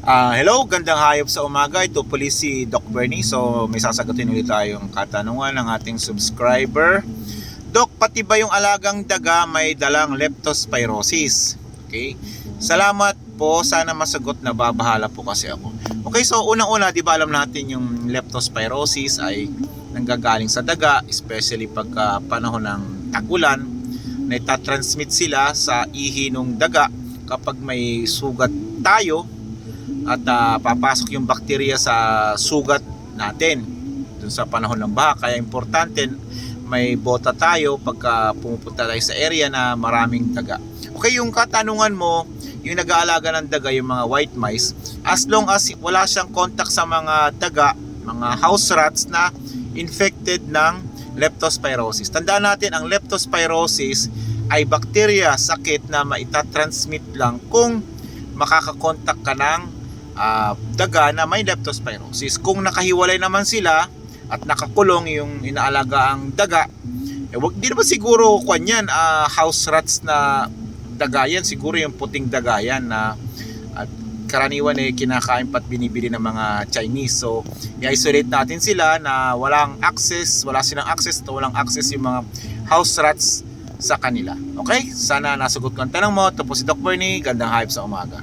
Ah, hello, gandang hayop sa umaga. Ito po si Doc Bernie. So, may sasagutin ulit tayong katanungan ng ating subscriber. Doc, pati ba yung alagang daga may dalang leptospirosis? Okay. Salamat po. Sana masagot na babahala po kasi ako. Okay, so unang-una, di ba alam natin yung leptospirosis ay nanggagaling sa daga, especially pagka panahon ng tagulan, na itatransmit sila sa ihi ng daga kapag may sugat tayo at ah, papasok yung bakterya sa sugat natin dun sa panahon ng baha. Kaya importante may bota tayo pagka pumupunta tayo sa area na maraming daga. Okay, yung katanungan mo, yung nag-aalaga ng daga, yung mga white mice, as long as wala siyang contact sa mga daga, mga house rats na infected ng leptospirosis. Tandaan natin, ang leptospirosis ay bakterya, sakit na maitatransmit lang kung makakakontak ka ng ah, daga na may leptospirosis. Kung nakahiwalay naman sila at nakakulong yung inaalagaan daga, eh, wag, di naman siguro kwan yan, ah, house rats na daga yan. Siguro yung puting daga yan na at karaniwan eh kinakain pat binibili ng mga Chinese. So, i-isolate natin sila na walang access, wala silang access to walang access yung mga house rats sa kanila. Okay? Sana nasagot ko ang tanong mo. Tapos si Doc Bernie, gandang hype sa umaga.